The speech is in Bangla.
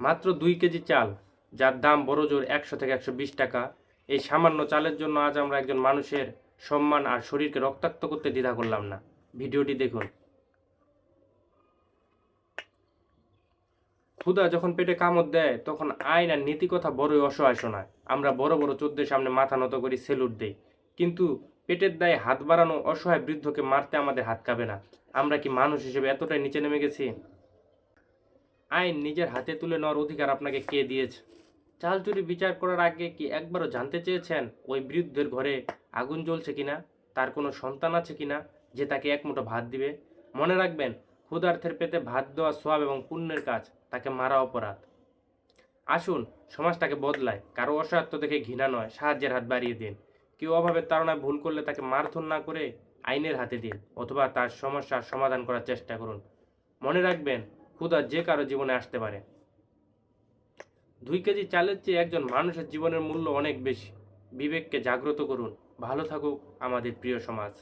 মাত্র দুই কেজি চাল, যার দাম বড় জোর একশো থেকে একশো বিশ টাকা। এই সামান্য চালের জন্য আজ আমরা একজন মানুষের সম্মান আর শরীরকে রক্তাক্ত করতে দ্বিধা করলাম না। ভিডিওটি দেখুন। ক্ষুদা যখন পেটে কামড় দেয়, তখন আইন আর নীতি কথা বড়ই অসহায় শোনায়। আমরা বড় বড় চোদ্দের সামনে মাথা নত করি, সেলুট দেই। কিন্তু পেটের দায়ে হাত বাড়ানো অসহায় বৃদ্ধকে মারতে আমাদের হাত কাঁপে না। আমরা কি মানুষ হিসেবে এতটাই নিচে নেমে গেছি? আইন নিজের হাতে তুলে নেওয়ার অধিকার আপনাকে কে দিয়েছে? চাল চুরি বিচার করার আগে কি একবারও জানতে চেয়েছেন ওই বৃদ্ধের ঘরে আগুন জ্বলছে কিনা? তার কোনো সন্তান আছে কিনা যে তাকে এক মুঠো ভাত দিবে? মনে রাখবেন ক্ষুধার্থের পেতে ভাত দেওয়া সোয়াব এবং পুণ্যের কাজ, তাকে মারা অপরাধ। আসুন, সমাজটাকে বদলায়। কারও অসহায়ত্ব দেখে ঘৃণা নয়, সাহায্যের হাত বাড়িয়ে দিন। কেউ অভাবের তাড়নায় ভুল করলে তাকে মারধর না করে আইনের হাতে দিন, অথবা তার সমস্যার সমাধান করার চেষ্টা করুন। মনে রাখবেন ক্ষুধা যে কারও জীবনে আসতে পারে। দুই কেজি চালের চেয়ে একজন মানুষের জীবনের মূল্য অনেক বেশি। বিবেককে জাগ্রত করুন। ভালো থাকুক আমাদের প্রিয় সমাজ।